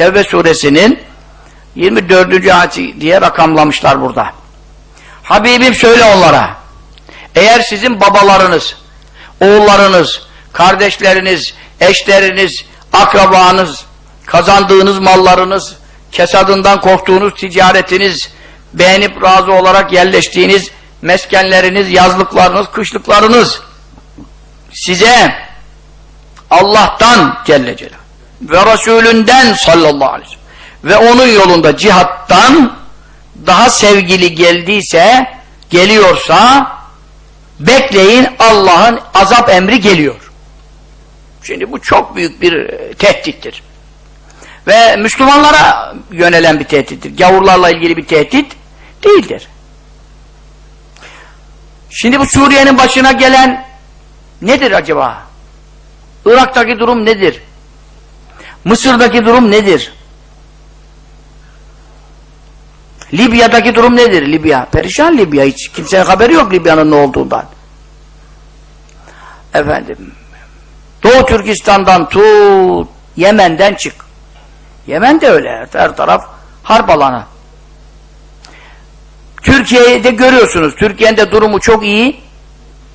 Tevbe suresinin 24. ayeti diye rakamlamışlar burada. Habibim söyle onlara. Eğer sizin babalarınız, oğullarınız, kardeşleriniz, eşleriniz, akrabanız, kazandığınız mallarınız, kesadından korktuğunuz ticaretiniz, beğenip razı olarak yerleştiğiniz meskenleriniz, yazlıklarınız, kışlıklarınız size Allah'tan Celle Celaluhu ve Resulünden sallallahu aleyhi ve sellem ve onun yolunda cihattan daha sevgili geldiyse, geliyorsa bekleyin Allah'ın azap emri geliyor. Şimdi bu çok büyük bir e, tehdittir. Ve Müslümanlara yönelen bir tehdittir. Gavurlarla ilgili bir tehdit değildir. Şimdi bu Suriye'nin başına gelen nedir acaba? Irak'taki durum nedir? Mısır'daki durum nedir? Libya'daki durum nedir? Libya. Perişan Libya. Hiç kimsenin haberi yok Libya'nın ne olduğundan. Efendim. Doğu Türkistan'dan tut. Yemen'den çık. Yemen de öyle. Her taraf harp alanı. Türkiye'de görüyorsunuz. Türkiye'nin de durumu çok iyi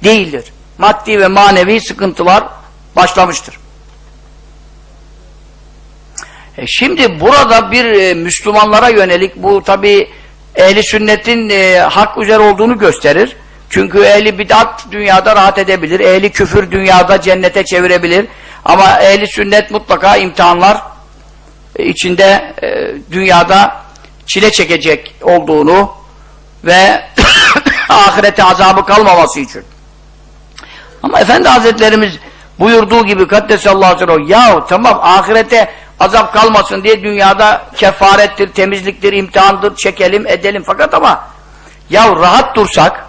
değildir. Maddi ve manevi sıkıntılar başlamıştır. E şimdi burada bir e, Müslümanlara yönelik bu tabi ehli sünnetin e, hak üzere olduğunu gösterir. Çünkü ehli bidat dünyada rahat edebilir. Ehli küfür dünyada cennete çevirebilir. Ama ehli sünnet mutlaka imtihanlar e, içinde e, dünyada çile çekecek olduğunu ve ahirete azabı kalmaması için. Ama Efendi Hazretlerimiz buyurduğu gibi Kaddesallahu aleyhi ve sellem yahu tamam ahirete azap kalmasın diye dünyada kefarettir, temizliktir, imtihandır, çekelim, edelim fakat ama ya rahat dursak,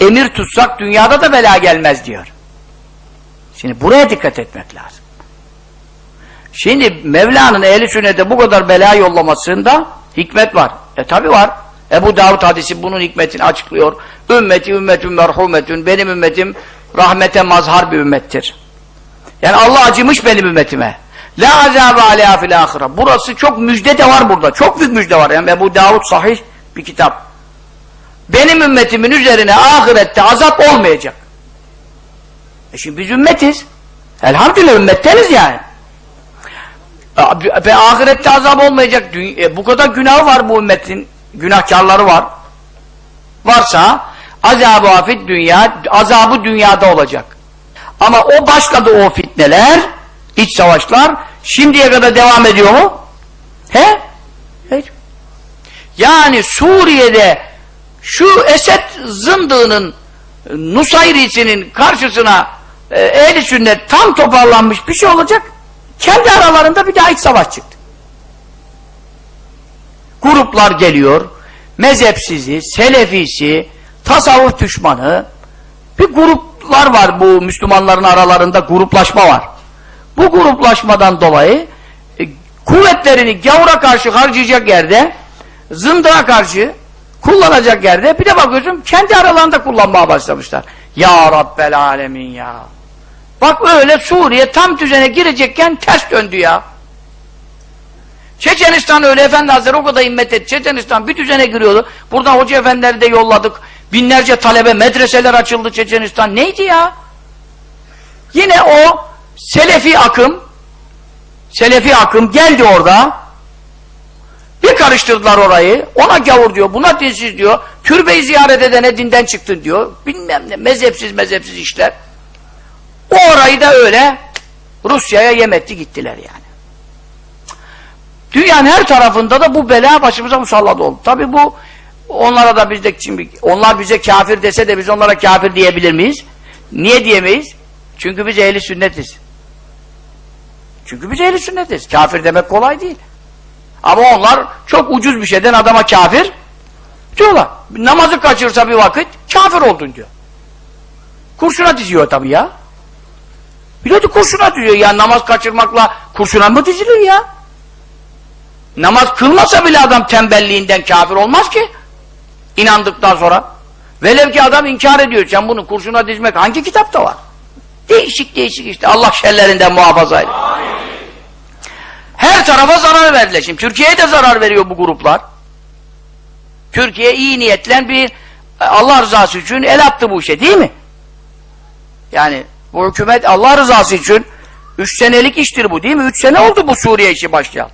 emir tutsak dünyada da bela gelmez diyor. Şimdi buraya dikkat etmek lazım. Şimdi Mevla'nın ehli sünnete bu kadar bela yollamasında hikmet var. E tabi var. Ebu Davud hadisi bunun hikmetini açıklıyor. Ümmeti ümmetün merhumetün. Benim ümmetim rahmete mazhar bir ümmettir. Yani Allah acımış benim ümmetime. La azabe aleyha fil ahire. Burası çok müjde de var burada. Çok büyük müjde var. Yani Ebu Davud sahih bir kitap. Benim ümmetimin üzerine ahirette azap olmayacak. E şimdi biz ümmetiz. Elhamdülillah ümmetteniz yani. Ve ahirette azap olmayacak. E, bu kadar günah var bu ümmetin. Günahkarları var. Varsa azabı afit dünya, azabı dünyada olacak. Ama o başladı o fitneler, iç savaşlar, şimdiye kadar devam ediyor mu? He? Hiç. Yani Suriye'de şu Esed zındığının Nusayri'sinin karşısına e, ehli sünnet tam toparlanmış bir şey olacak. Kendi aralarında bir daha iç savaş çıktı. Gruplar geliyor, mezhepsizi, selefisi, tasavvuf düşmanı, bir gruplar var bu Müslümanların aralarında gruplaşma var. Bu gruplaşmadan dolayı e, kuvvetlerini gavura karşı harcayacak yerde, zındığa karşı kullanacak yerde bir de bakıyorsun kendi aralarında kullanmaya başlamışlar. Ya Rabbel Alemin ya. Bak öyle Suriye tam düzene girecekken ters döndü ya. Çeçenistan öyle efendi hazretleri o kadar himmet etti. Çeçenistan bir düzene giriyordu. Buradan hoca efendileri de yolladık. Binlerce talebe, medreseler açıldı Çeçenistan. Neydi ya? Yine o Selefi akım Selefi akım geldi orada. Bir karıştırdılar orayı. Ona gavur diyor, buna dinsiz diyor. Türbeyi ziyaret edene dinden çıktın diyor. Bilmem ne, mezhepsiz mezhepsiz işler. O orayı da öyle Rusya'ya yemetti gittiler yani. Dünyanın her tarafında da bu bela başımıza musallat oldu. Tabi bu onlara da biz de şimdi onlar bize kafir dese de biz onlara kafir diyebilir miyiz? Niye diyemeyiz? Çünkü biz ehli sünnetiz. Çünkü biz ehli sünnetiz. Kafir demek kolay değil. Ama onlar çok ucuz bir şeyden adama kafir diyorlar. Namazı kaçırsa bir vakit kafir oldun diyor. Kurşuna diziyor tabi ya. Pilotu kurşuna diziyor ya namaz kaçırmakla kurşuna mı dizilir ya? Namaz kılmasa bile adam tembelliğinden kafir olmaz ki. İnandıktan sonra. Velev ki adam inkar ediyor. Sen bunu kurşuna dizmek hangi kitapta var? Değişik değişik işte. Allah şerlerinden muhafaza eylesin. Her tarafa zarar verdiler. Şimdi Türkiye'ye de zarar veriyor bu gruplar. Türkiye iyi niyetlen bir Allah rızası için el attı bu işe değil mi? Yani bu hükümet Allah rızası için üç senelik iştir bu değil mi? Üç sene oldu bu Suriye işi başlayan.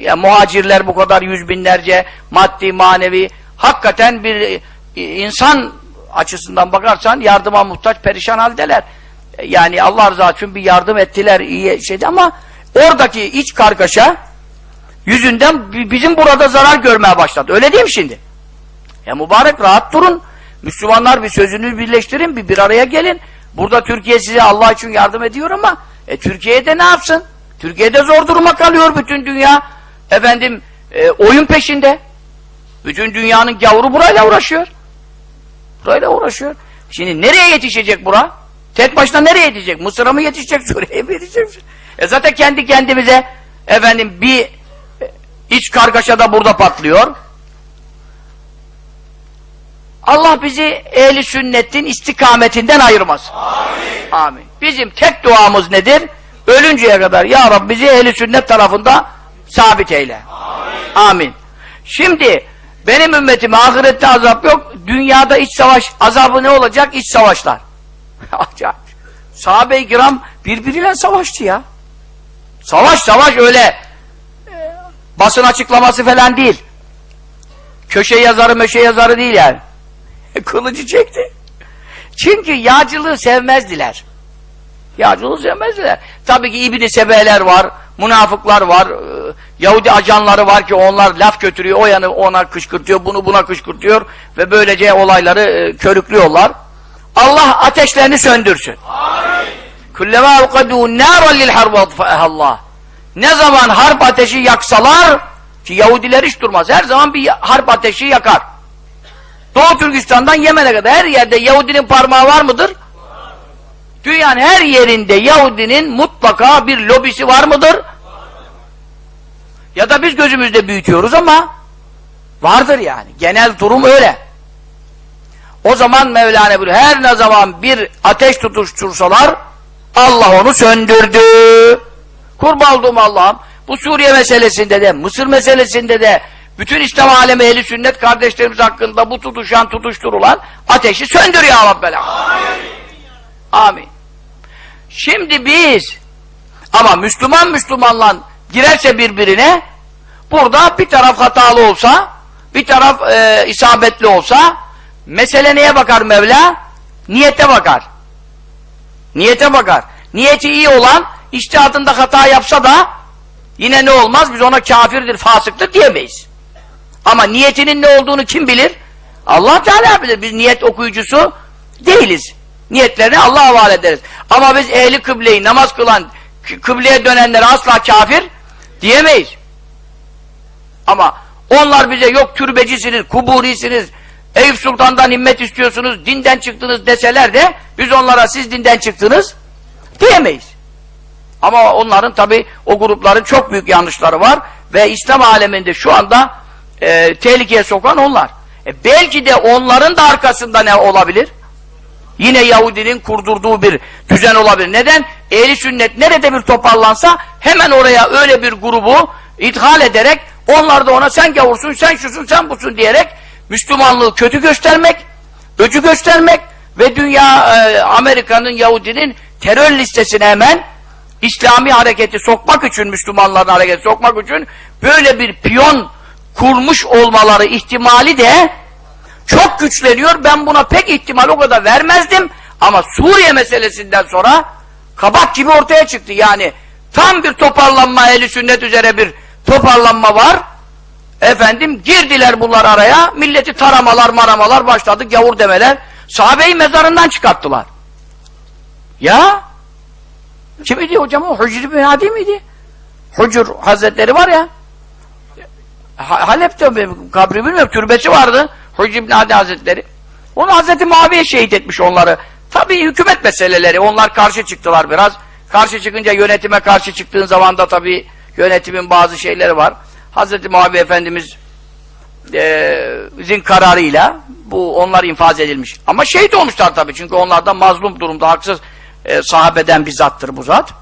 Ya, muhacirler bu kadar yüz binlerce maddi manevi hakikaten bir e, insan açısından bakarsan yardıma muhtaç perişan haldeler. Yani Allah rızası için bir yardım ettiler iyi şeydi ama oradaki iç kargaşa yüzünden bizim burada zarar görmeye başladı. Öyle değil mi şimdi? Ya mübarek rahat durun. Müslümanlar bir sözünü birleştirin, bir bir araya gelin. Burada Türkiye size Allah için yardım ediyor ama e, Türkiye'de ne yapsın? Türkiye'de zor duruma kalıyor bütün dünya. Efendim e, oyun peşinde. Bütün dünyanın gavuru burayla uğraşıyor. Burayla uğraşıyor. Şimdi nereye yetişecek bura? Tek başına nereye yetişecek? Mısır'a mı yetişecek? Suriye'ye mi yetişecek? E zaten kendi kendimize efendim bir iç kargaşa da burada patlıyor. Allah bizi ehli sünnetin istikametinden ayırmasın. Amin. Amin. Bizim tek duamız nedir? Ölünceye kadar ya Rabbi bizi ehli sünnet tarafında sabit eyle. Amin. Amin. Şimdi benim ümmetime ahirette azap yok. Dünyada iç savaş azabı ne olacak? İç savaşlar. Acayip. Sahabe-i kiram birbiriyle savaştı ya. Savaş savaş öyle basın açıklaması falan değil. Köşe yazarı meşe yazarı değil yani. Kılıcı çekti. Çünkü yağcılığı sevmezdiler. Yağcılığı sevmezdiler. Tabii ki İbni Sebeler var, münafıklar var, e, Yahudi ajanları var ki onlar laf götürüyor, o yanı ona kışkırtıyor, bunu buna kışkırtıyor ve böylece olayları e, körüklüyorlar. Allah ateşlerini söndürsün. Kullema ukadû nâran lil harbi Allah. Ne zaman harp ateşi yaksalar ki Yahudiler hiç durmaz. Her zaman bir harp ateşi yakar. Doğu Türkistan'dan Yemen'e kadar her yerde Yahudinin parmağı var mıdır? Dünyanın her yerinde Yahudinin mutlaka bir lobisi var mıdır? Ya da biz gözümüzde büyütüyoruz ama vardır yani. Genel durum öyle. O zaman Mevlana buyuruyor, her ne zaman bir ateş tutuştursalar Allah onu söndürdü. Kurban olduğum Allah'ım bu Suriye meselesinde de, Mısır meselesinde de bütün İslam alemi ehli sünnet kardeşlerimiz hakkında bu tutuşan, tutuşturulan ateşi söndür ya Rabbel Amin. Amin. Şimdi biz ama Müslüman Müslümanla girerse birbirine burada bir taraf hatalı olsa bir taraf e, isabetli olsa mesele neye bakar Mevla? Niyete bakar. Niyete bakar. Niyeti iyi olan iştihadında hata yapsa da yine ne olmaz? Biz ona kafirdir, fasıktır diyemeyiz. Ama niyetinin ne olduğunu kim bilir? Allah Teala bilir. Biz niyet okuyucusu değiliz. Niyetlerini Allah'a havale ederiz. Ama biz ehli kıbleyi, namaz kılan, kıbleye dönenlere asla kafir diyemeyiz. Ama onlar bize yok türbecisiniz, kuburisiniz, Eyüp Sultan'dan himmet istiyorsunuz, dinden çıktınız deseler de biz onlara siz dinden çıktınız diyemeyiz. Ama onların tabi o grupların çok büyük yanlışları var ve İslam aleminde şu anda e, tehlikeye sokan onlar. E, belki de onların da arkasında ne olabilir? Yine Yahudinin kurdurduğu bir düzen olabilir. Neden? Ehli sünnet nerede bir toparlansa hemen oraya öyle bir grubu ithal ederek onlar da ona sen gavursun, sen şusun, sen busun diyerek Müslümanlığı kötü göstermek, öcü göstermek ve dünya e, Amerika'nın Yahudinin terör listesine hemen İslami hareketi sokmak için, Müslümanların hareketi sokmak için böyle bir piyon kurmuş olmaları ihtimali de çok güçleniyor. Ben buna pek ihtimal o kadar vermezdim. Ama Suriye meselesinden sonra kabak gibi ortaya çıktı. Yani tam bir toparlanma, eli sünnet üzere bir toparlanma var. Efendim girdiler bunlar araya. Milleti taramalar maramalar başladı. Gavur demeler. Sahabeyi mezarından çıkarttılar. Ya kimidi hocam o? Hücr bin Hadi miydi? Hücr Hazretleri var ya. Halep'te kabri bilmiyorum türbesi vardı. Hücr bin Hadi Hazretleri. Onu Hazreti Muaviye şehit etmiş onları. Tabii hükümet meseleleri. Onlar karşı çıktılar biraz. Karşı çıkınca yönetime karşı çıktığın zaman da tabii yönetimin bazı şeyleri var. Hazreti Muaviye Efendimiz e, kararıyla bu onlar infaz edilmiş. Ama şehit olmuşlar tabii. Çünkü onlardan mazlum durumda haksız e, sahabeden bir zattır bu zat.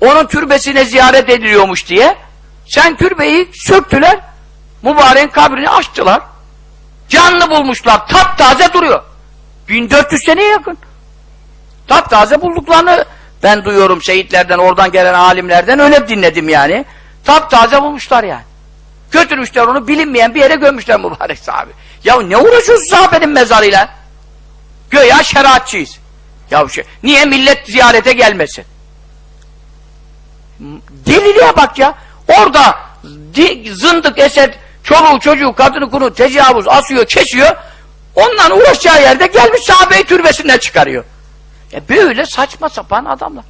onun türbesine ziyaret ediliyormuş diye sen türbeyi söktüler mübareğin kabrini açtılar. Canlı bulmuşlar taptaze duruyor. 1400 seneye yakın. Taptaze bulduklarını ben duyuyorum şehitlerden oradan gelen alimlerden öyle dinledim yani taptaze bulmuşlar yani. Götürmüşler onu bilinmeyen bir yere gömmüşler mübarek sahabe. Ya ne uğraşıyorsun sahabenin mezarıyla? Göya şeriatçıyız. Ya şey, niye millet ziyarete gelmesin? Deliliğe bak ya. Orada zındık Esed çoluğu çocuğu kadını kunu tecavüz asıyor kesiyor. Ondan uğraşacağı yerde gelmiş sahabeyi türbesinden çıkarıyor. E böyle saçma sapan adamlar